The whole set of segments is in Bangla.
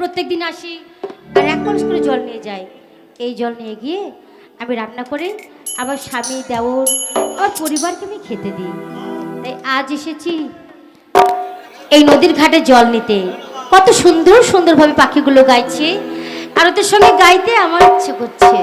প্রত্যেক দিন আসি, আর এক কলস করে জল নিয়ে যাই। এই জল নিয়ে গিয়ে আমি রান্না করে আমার স্বামী, দেওর, আমার পরিবারকে আমি খেতে দিই। তাই আজ এসেছি এই নদীর ঘাটে জল নিতে। কত সুন্দর, সুন্দরভাবে পাখিগুলো গাইছে, আর ওদের সঙ্গে গাইতে আমার ইচ্ছে করছে।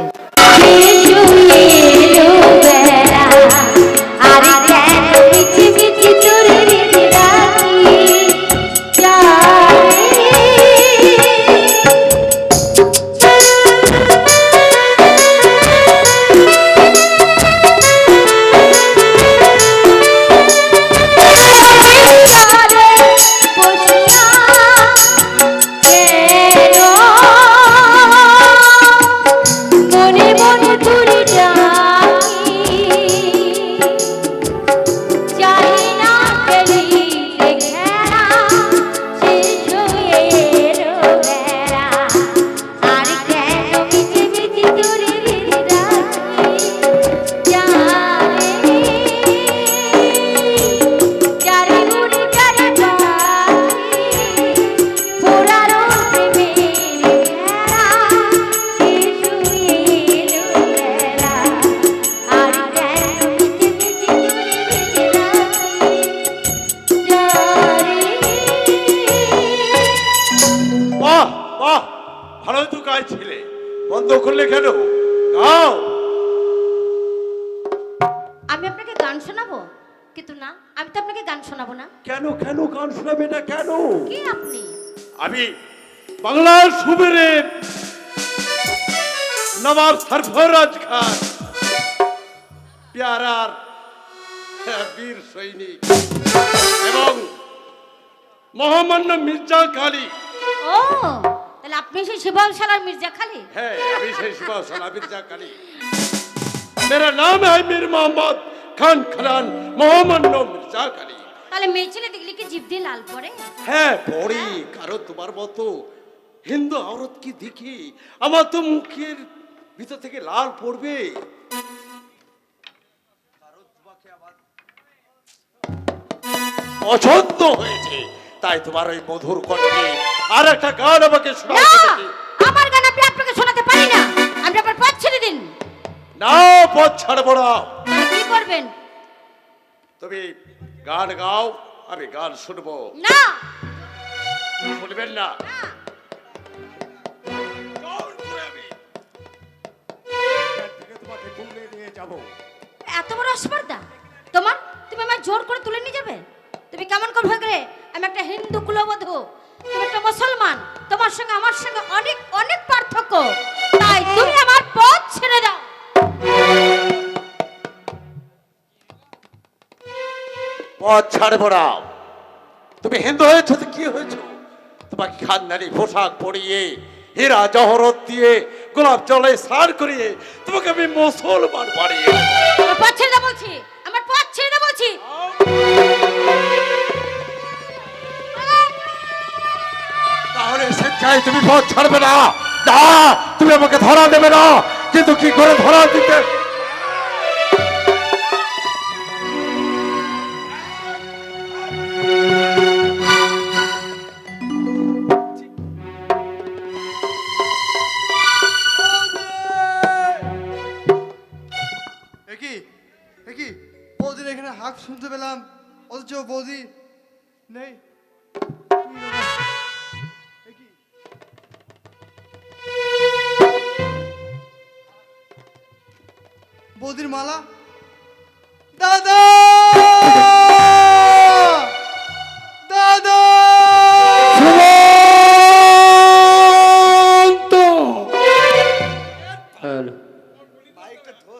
ভালো তো গাইছিলে বন্ধ করলে কেন? গাও আমি আপনাকে গান শোনাবো? কিন্তু না আমি তো আপনাকে গান শোনাবো না। কেন কেন গান শোনাবে না কেন? কে আপনি? আমি বাংলার সুবেরের নবাব সরফরাজ খান পেয়ারার বীর সৈনিক এবং মহামান্য মির্জা কালী। ও তাহলে আপনি সেই শিবাল সালার মির্জা খালি? হ্যাঁ আমি সেই শিবাল সালার মির্জা খালি। মেরা নাম হ্যাঁ মীর মোহাম্মদ খান খান মোহাম্মদ মির্জা খালি তাহলে মেয়ে ছেলে দেখলি কি জিভ দিয়ে লাল পড়ে? হ্যাঁ পড়ে কারণ তোমার মতো। হিন্দু আওরত কি দেখি? আমার তো মুখের ভিতর থেকে লাল পড়বে। অসহ্য হয়েছে। তাই তোমার ওই মধুর কণ্ঠে আর একটা গান আমাকে দেখি আমার গান আপনি আপনাকে শোনাতে পারি না। আপনি আবার পথ ছেড়ে দিন। না পথ ছাড়বো না। কি করবেন? তুমি গান গাও আমি গান শুনব। না। শুনবেন না? আমি। এত বড় অস্পর্ধা? তোমার? তুমি আমার জোর করে তুলে নিয়ে যাবে? তুমি কেমন করে হয়ে গেলে আমি একটা হিন্দু কুলবধূ তুমি একটা মুসলমান তোমার সঙ্গে আমার সঙ্গে অনেক অনেক পার্থক্য। তাই তুমি আমার পথ ছেড়ে দাও। পথ ছাড়বো না। তুমি হিন্দু হয়েছো তো কি হয়েছো? তোমাকে খানদানি পোশাক পরিয়ে হীরা জহরত দিয়ে গোলাপ জলে সার করিয়ে তোমাকে আমি মুসলমান বানিয়ে। দেব। আমার পথ ছেড়ে দাও বলছি। স্বেচ্ছায় তুমি পথ ছাড়বে না। না, তুমি আমাকে ধরা দেবে না। কিন্তু কি করে ধরা দিতে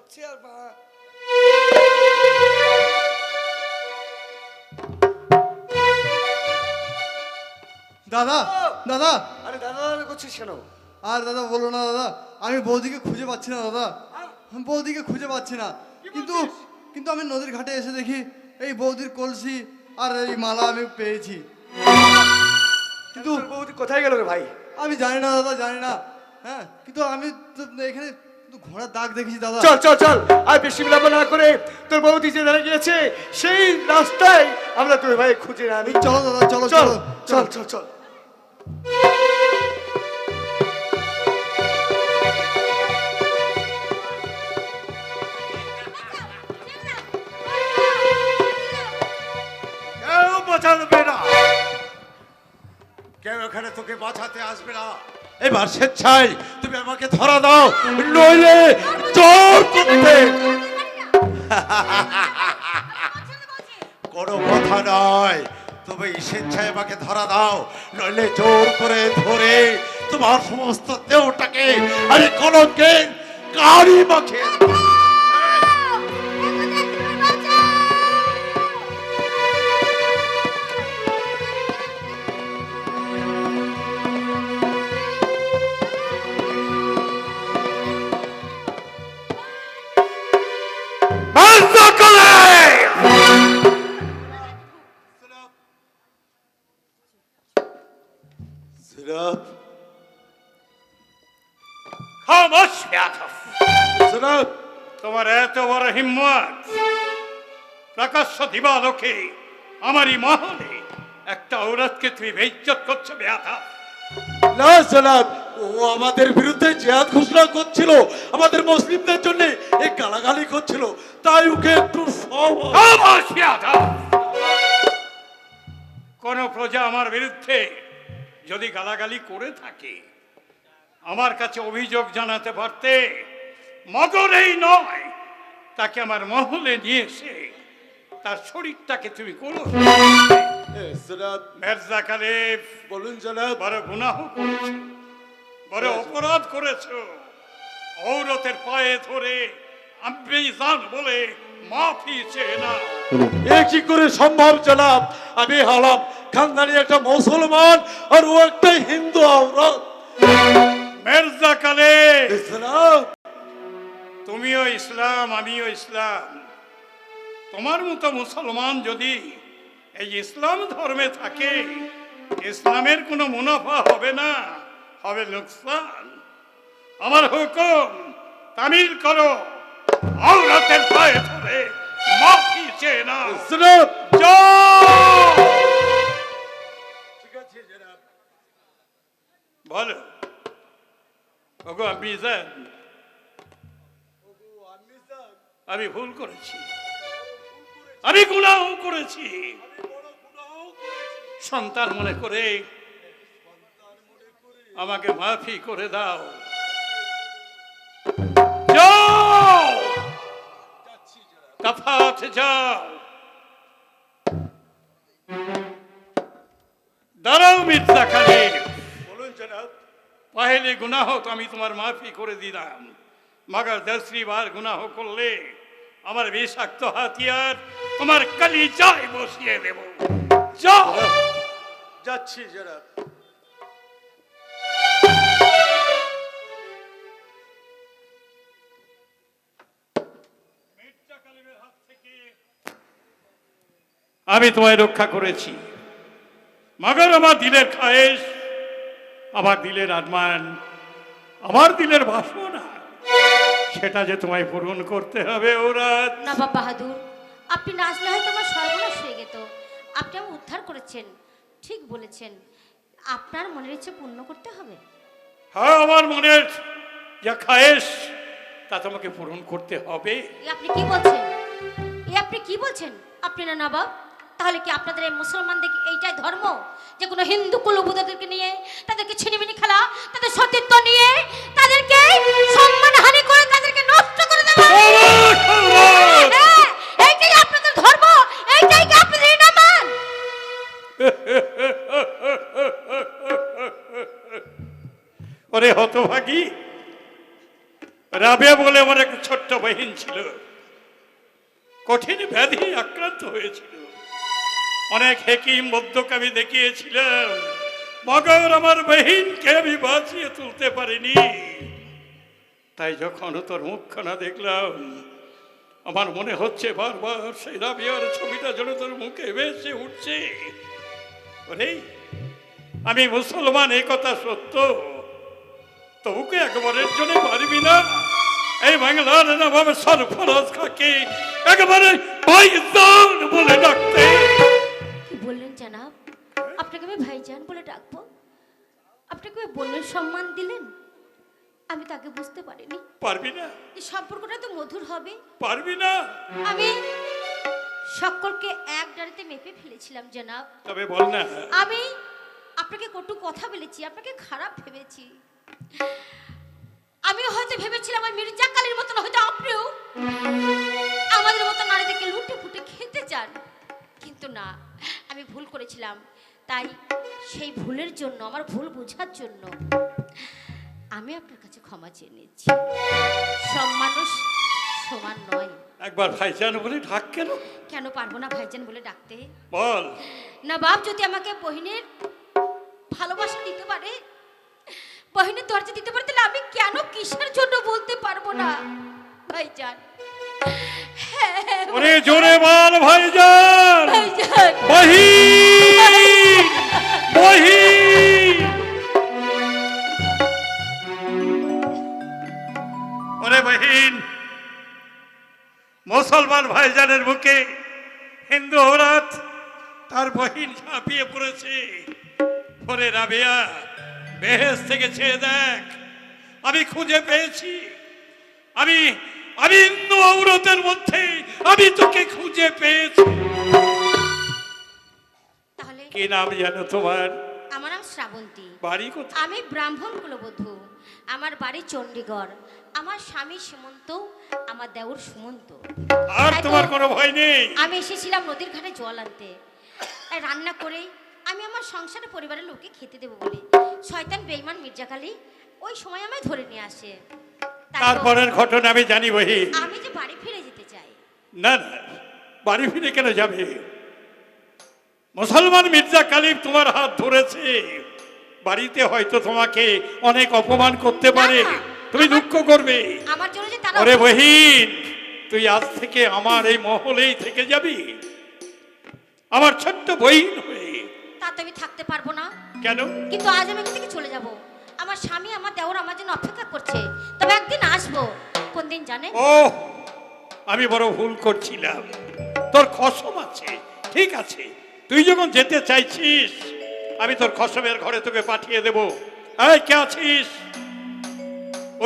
ধরছে আর দাদা দাদা। আরে দাদা দাদা করছিস কেন? আর দাদা বলো না দাদা। আমি বৌদিকে খুঁজে পাচ্ছি না দাদা। বৌদিকে খুঁজে পাচ্ছি না। কিন্তু কিন্তু আমি নদীর ঘাটে এসে দেখি এই বৌদির কলসি আর এই মালা আমি পেয়েছি। কিন্তু বৌদি কোথায় গেল রে ভাই? আমি জানি না দাদা জানি না। হ্যাঁ কিন্তু আমি তো এখানে কিন্তু ঘোড়ার দাগ দেখেছি দাদা। চল চল চল। আর বেশি বিলম্ব না করে তোর গিয়েছে সেই রাস্তায় আমরা তোর ভাই খুঁজে আনি। দাদা চল চল চল চল কেউ এখানে তোকে বাঁচাতে আসবে না? এবার স্বেচ্ছায় তুমি আমাকে ধরা দাও, নইলে কোনো কথা নয়। তুমি স্বেচ্ছায় আমাকে ধরা দাও, নইলে জোর করে ধরে তোমার সমস্ত দেহটাকে আরে কলঙ্কে কারি মাখে। বড় হিম্মত। প্রকাশ্য দিবালোকে আমারই মহলে একটা ঔরতকে তুমি বেইজ্জত করছ না জনাব ও আমাদের বিরুদ্ধে জেহাদ ঘোষণা করছিল। আমাদের মুসলিমদের জন্য এই গালাগালি করছিল। তাই ওকে একটু। কোন প্রজা আমার বিরুদ্ধে যদি গালাগালি করে থাকে আমার কাছে অভিযোগ জানাতে পারতে মগরেই নয়। তাকে আমার মহলে নিয়ে এসে তার শরীরটাকে তুমি করো। মির্জা কালিফ বলুন জনাব। বড় গুনাহ করেছ বড় অপরাধ করেছ। ঔরতের পায়ে ধরে আমি জান বলে মাফি চেয়ে না। এ কি করে সম্ভব জনাব? আমি হলাম খানদানি একটা মুসলমান আর ও একটা হিন্দু আওরত মির্জা কালিফ জনাব। তুমিও ইসলাম আমিও ইসলাম। তোমার মতো মুসলমান যদি এই ইসলাম ধর্মে থাকে ইসলামের কোনো মুনাফা হবে না হবে লোকসান। আমার হুকুম তামিল করো। আওরাতের পায়ে ধরে মাফি চেয়ে না বলো। ওগো আপনি যান। আমি ভুল করেছি। আমি গুনাহ করেছি। সন্তান মনে করে আমাকে মাফি করে দাও। যাও! দাঁড়াও মির্জা খালিদ। বলুন জনাব। পহেলে গুনাহ তো আমি তোমার মাফি করে দিলাম। মগর দশরি বার গুনাহ করলে আমার বিষাক্ত হাতিয়ার, তোমার কলিজায় বসিয়ে দেব। যাচ্ছি জনাব আমি তোমায় রক্ষা করেছি। মগর আমার দিলের খায়েশ, আমার দিলের আরমান, আমার দিলের বাসনা। সেটা যে তোমায় পূরণ করতে হবে ওরা নবাব বাহাদুর আপনি না আসলে হয়তো আমার সর্বনাশ হয়ে যেত আপনি আমাকে উদ্ধার করেছেন ঠিক বলেছেন। আপনার মনের ইচ্ছে পূর্ণ করতে হবে। হ্যাঁ আমার মনের যা খায়েশ তা তোমাকে পূরণ করতে হবে। আপনি কি বলছেন? এ আপনি কি বলছেন? আপনি না নবাব তাহলে কি আপনাদের এই মুসলমানদের এইটাই ধর্ম? যে কোনো হিন্দু কুলবুদাদেরকে নিয়ে তাদেরকে ছিনিমিনি খেলা তাদের সতীত্ব নিয়ে তাদেরকে সম্মানহানি করে তাদেরকে নষ্ট করে দেওয়া! হ্যাঁ, এইটাই আপনাদের ধর্ম এইটাই কি আপনাদের ইনামান? ওরে হতভাগী রাবে বলে আমার এক ছোট্ট বহিন ছিল। কঠিন ব্যাধি আক্রান্ত হয়েছিল। অনেক হেকিম বদ্ধকে আমি দেখিয়েছিলাম। মগর আমার বহিনকে আমি বাঁচিয়ে তুলতে পারিনি। তাই যখন তোর মুখখানা দেখলাম, আমার মনে হচ্ছে বারবার সেই রাবিয়ার ছবিটা যেন তোর মুখে ভেসে উঠছে। ওরে আমি মুসলমান এ কথা সত্য? তবুকে একবারের জন্য পারবি না? এই বাংলার নবাব সরফরাজ খাকে। একবারে ভাইজান সম্মান দিলেন? আমি তাকে বুঝতে পারিনি। পারবি না। এই সম্পর্কটা তো মধুর হবে। পারবি না। আমি সকলকে এক ডাড়িতে মেপে ফেলেছিলাম জানাব। তবে বল না। আমি আপনাকে কটু কথা বলেছি আপনাকে খারাপ ভেবেছি। আমি হয়তো ভেবেছিলাম ওই মির্জা কালীর মতন হয়তো আপনিও আমাদের মতো নারীদেরকে লুটে ফুটে খেতে চান। কিন্তু না আমি ভুল করেছিলাম। তাই সেই ভুলের জন্য আমার ভুল বোঝার জন্য আমি আপনার কাছে ক্ষমা চেয়ে নিচ্ছি। সব মানুষ সমান নয়। একবার ভাইজান বলে ঢাক কেন? কেন পারব না ভাইজান বলে ডাকতে? বল। না বাপ যদি আমাকে বহিনের ভালোবাসা দিতে পারে বহিনের দরজা দিতে পারে তাহলে আমি কেন কিসের জন্য বলতে পারব না? ভাইজান। হ্যাঁ, ওরে জোরে বল ভাইজান। ভাইজান। বহিন। বহিন ওরে বহিন, মুসলমান ভাইজানের বুকে হিন্দু হরাত তার বহিন ঝাঁপিয়ে পড়েছে। ওরে রাবিয়া বেহেস থেকে ছেড়ে দেখ। আমি খুঁজে পেয়েছি। আমি আমি হিন্দু ঔরতের মধ্যে, আমি তোকে খুঁজে পেয়েছি। কি নাম জানো তোমার? আমার নাম শ্রাবন্তী। বাড়ি কোথায়? আমি ব্রাহ্মণ কুলবধূ আমার বাড়ি চণ্ডীগড়। আমার স্বামী সুমন্ত আমার দেওর সুমন্ত। আর তোমার কোনো ভয় নেই? আমি এসেছিলাম নদীর ঘাটে জল আনতে। তাই রান্না করে আমি আমার সংসারে পরিবারের লোককে খেতে দেবো বলে। শয়তান বেইমান মির্জাকালী ওই সময় আমায় ধরে নিয়ে আসে। তারপরের ঘটনা আমি জানি বহি। আমি যে বাড়ি ফিরে যেতে চাই। না না বাড়ি ফিরে কেন যাবে? মুসলমান মির্জা কালিম তোমার হাত ধরেছে। বাড়িতে হয়তো তোমাকে অনেক অপমান করতে পারে। তুমি দুঃখ করবে। ওরে বহিন তুই আজ থেকে আমার এই মহলেই থেকে যাবি। আমার ছোট্ট বহিন হয়ে। তাতে আমি থাকতে পারব না। কেন? কিন্তু আজ আমি এখান থেকে চলে যাব? আমার স্বামী আমার দেওর আমার জন্য অপেক্ষা করছে। তবে একদিন আসব। কোন দিন জানে ও আমি বড় ভুল করছিলাম। তোর খসম আছে। ঠিক আছে। তুই যখন যেতে চাইছিস আমি তোর খসমের ঘরে তোকে পাঠিয়ে দেব। এই কে আছিস?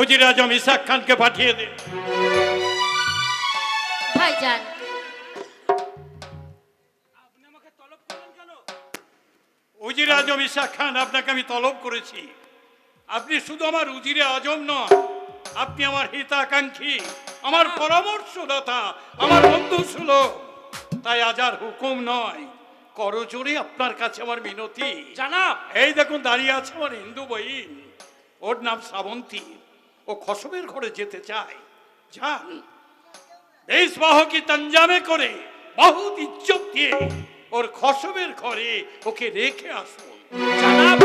উজির আজম ইসাক খানকে পাঠিয়ে দে। ভাইজান। উজির আজম ইসাক খান আপনাকে আমি তলব করেছি। আপনি শুধু আমার উজিরে আজম নন আপনি আমার হিতাকাঙ্ক্ষী আমার পরামর্শদাতা আমার বন্ধু সুলভ তাই আজ আর হুকুম নয়। করজোরে আপনার কাছে আমার মিনতি। জানাব। এই দেখুন দাঁড়িয়ে আছে আমার হিন্দু বহিন ওর নাম শ্রাবন্তী ও খসবের ঘরে যেতে চায়। যান। দেশ বাহকে তঞ্জামে করে বহুত ইজ্জত দিয়ে ওর খসবের ঘরে ওকে রেখে আসুন। জানাব।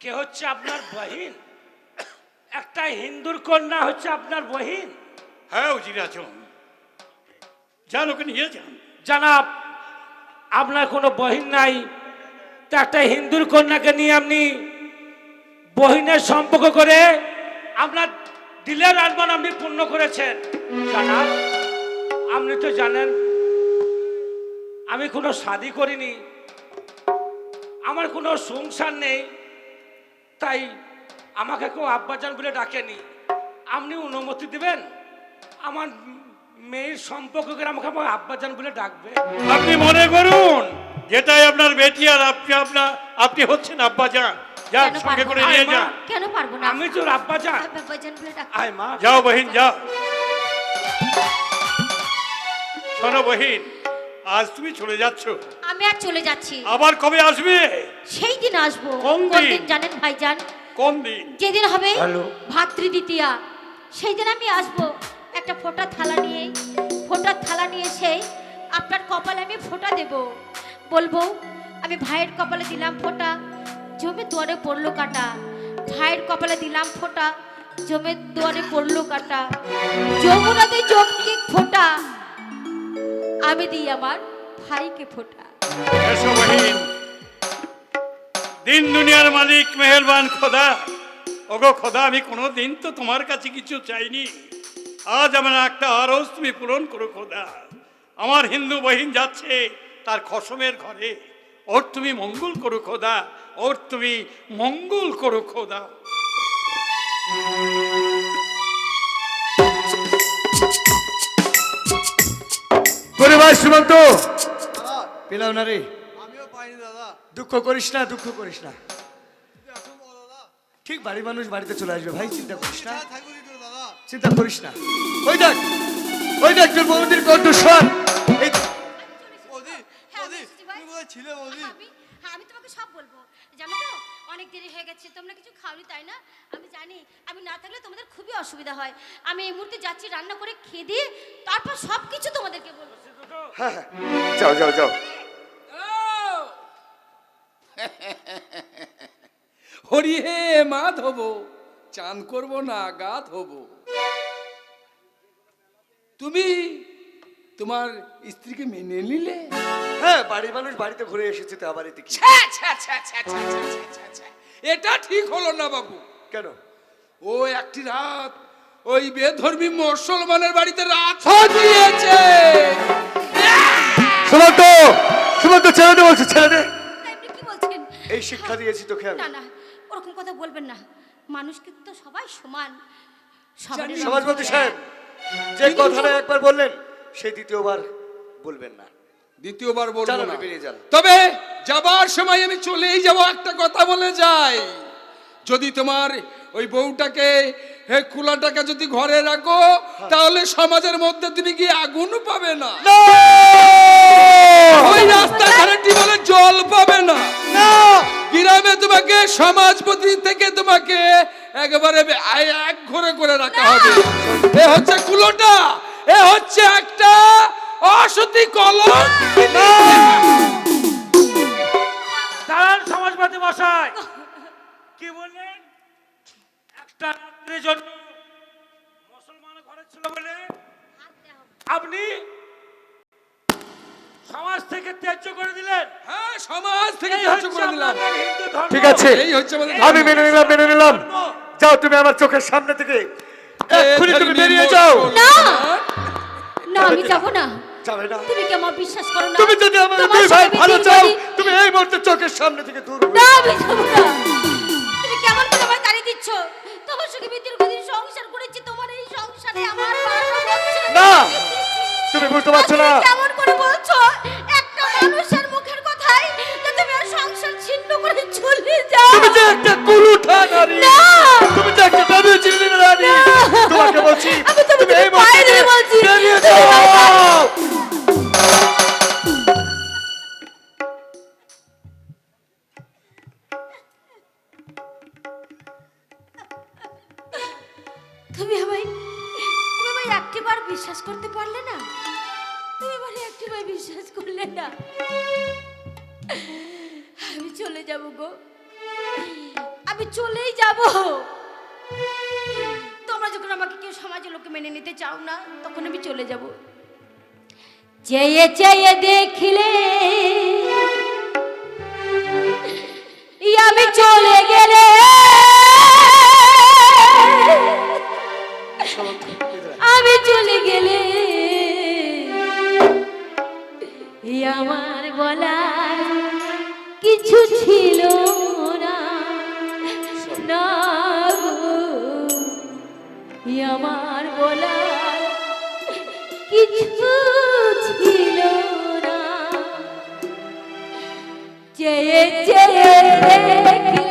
কে হচ্ছে আপনার বহিন? একটা হিন্দুর কন্যা হচ্ছে আপনার বহিন? হ্যাঁ উজির আজম যান ওকে নিয়ে যান। জানাব। আপনার কোনো বহিন নাই। তা একটা হিন্দুর কন্যাকে নিয়ে আপনি বহিনের সম্পর্ক করে আপনার দিলের আনবান আপনি পূর্ণ করেছেন। জানাব আপনি তো জানেন, আমি কোনো শাদি করিনি। আমার কোনো সংসার নেই, তাই আমাকে কেউ আব্বাজান বলে ডাকেনি। আপনি অনুমতি দিবেন? আমার মেয়ের সম্পর্ক করে আমাকে আমার আব্বাজান বলে ডাকবে। আপনি মনে করুন যেটাই আপনার বেটি আর আপনি আপনার আপনি হচ্ছেন আব্বা যান সঙ্গে করে নিয়ে যান। কেন পারব না? আমি তোর আব্বাজান। ভাইজান বলে ডাক। আয় মা। যাও বহিন যাও। শোনো বহিন আজ তুমি চলে যাচ্ছ। আমি আর চলে যাচ্ছি। আবার কবে আসবে? সেই দিন আসব। কোন দিন? জানেন ভাইজান? কোন দিন? যেদিন হবে। ভাতৃদ্বিতীয়া সেই দিন আমি আসব। একটা ফোঁটা থালা নিয়ে, ফোঁটার থালা নিয়ে এসে আপনার কপালে আমি ফোঁটা দেব। বলব, আমি ভাইয়ের কপালে দিলাম ফোটা জমে দুয়ারে পড়ল কাটা। ভাইয়ের কপালে দিলাম ফোঁটা জমে দুয়ারে পড়ল কাটা। যমুনাতে চমকে ফোঁটা, আমি দিই আমার ভাইকে ফোঁটা। দিন দুনিয়ার মালিক, মেহেরবান খোদা। ওগো খোদা, আমি কোনো দিন তো তোমার কাছে কিছু চাইনি। আজ আমার একটা আরজ তুমি পূরণ করো খোদা। আমার হিন্দু বহিন যাচ্ছে তার খসমের ঘরে। ওর তুমি মঙ্গল করো খোদা ওর তুমি মঙ্গল করো খোদা। করে ভাই সুমন্ত না রে। আমিও পাইনি দাদা। দুঃখ করিস না দুঃখ করিস না। ঠিক বাড়ি মানুষ বাড়িতে চলে আসবে ভাই চিন্তা করিস না। চিন্তা করিস না। ওই দেখ ওই দেখ তোর বৌদির কণ্ঠস্বর এই বৌদি হ্যাঁ, বৌদি ছিলে বৌদি? আমি হ্যাঁ আমি তোমাকে সব বলব। জানো তো অনেক দেরি হয়ে গেছে তোমরা কিছু খাওনি তাই না? আমি জানি আমি না থাকলে তোমাদের খুবই অসুবিধা হয়। আমি এই মুহূর্তে যাচ্ছি রান্না করে খেয়ে দিয়ে তারপর সব কিছু তোমাদেরকে বলব। হ্যাঁ হ্যাঁ। যাও যাও যাও। হরি হে মাধব চান করব না গা হব তুমি তোমার স্ত্রীকে মেনে নিলে? হ্যাঁ বাড়ির মানুষ বাড়িতে ঘুরে এসেছে তো আবার এটা ঠিক হলো না বাবু। কেন? ও একটি রাত ওই বেধর্মী মুসলমানের বাড়িতে রাত দিয়েছে সুমন্ত তো। ছেড়ে দে বলছে ছেড়ে দে। হ্যাঁ, এই শিক্ষা দিয়েছি তোকে আমি। না না ওরকম কথা বলবেন না। মানুষ কিন্তু সবাই সমান। সমাজবাদী সাহেব। হ্যাঁ। যে কথাটা একবার বললেন সেই দ্বিতীয়বার বলবেন না। দ্বিতীয়বার বলব না। তবে যাবার সময় আমি চলেই যাব একটা কথা বলে যাই। যদি তোমার ওই বউটাকে হে কুলাটাকে যদি ঘরে রাখো তাহলে সমাজের মধ্যে তুমি কি আগুন পাবে না। ওই রাস্তাঘাটে টিবলে জল পাবে না। না! গ্রামে তোমাকে সমাজপতি থেকে তোমাকে একেবারে আয়- এক ঘরে করে রাখা হবে। এ হচ্ছে কুলোটা এ হচ্ছে একটা অসতী কলম। দাঁড়ান সমাজবাদী মশাই। কি বললেন? একটা রাত্রির জন্য মুসলমান ঘরে ছিল বলে আপনি সমাজ থেকে ত্যায্য করে দিলেন। হ্যাঁ সমাজ থেকে ত্যায্য করে দিলাম। ঠিক আছে। এই হচ্ছে আমি মেনে নিলাম মেনে নিলাম। যাও তুমি আমার চোখের সামনে থেকে। এক্ষুনি তুমি বেরিয়ে যাও। না না আমি যাব না। না তুমি কি আমার বিশ্বাস করো না? তুমি যদি আমার দুই ভাই ভালো চাও তুমি এই মুহূর্তে চোখের সামনে থেকে দূর না আমি যাব না। তুমি কেমন করে আমার গাড়ি দিচ্ছ? তোমার সঙ্গে আমি দীর্ঘদিন সংসার করেছি তোমার এই সংসারে আমার না! তুমি বুঝতে পারছ না। কেমন করে বলছো? চলে যাব। চেয়ে চেয়ে দেখিলে আমি চলে গেলে। আমি চলে গেলে আমার বলার কিছু ছিল না। আমার বলার কিছু ছিল না। চেয়ে চেয়ে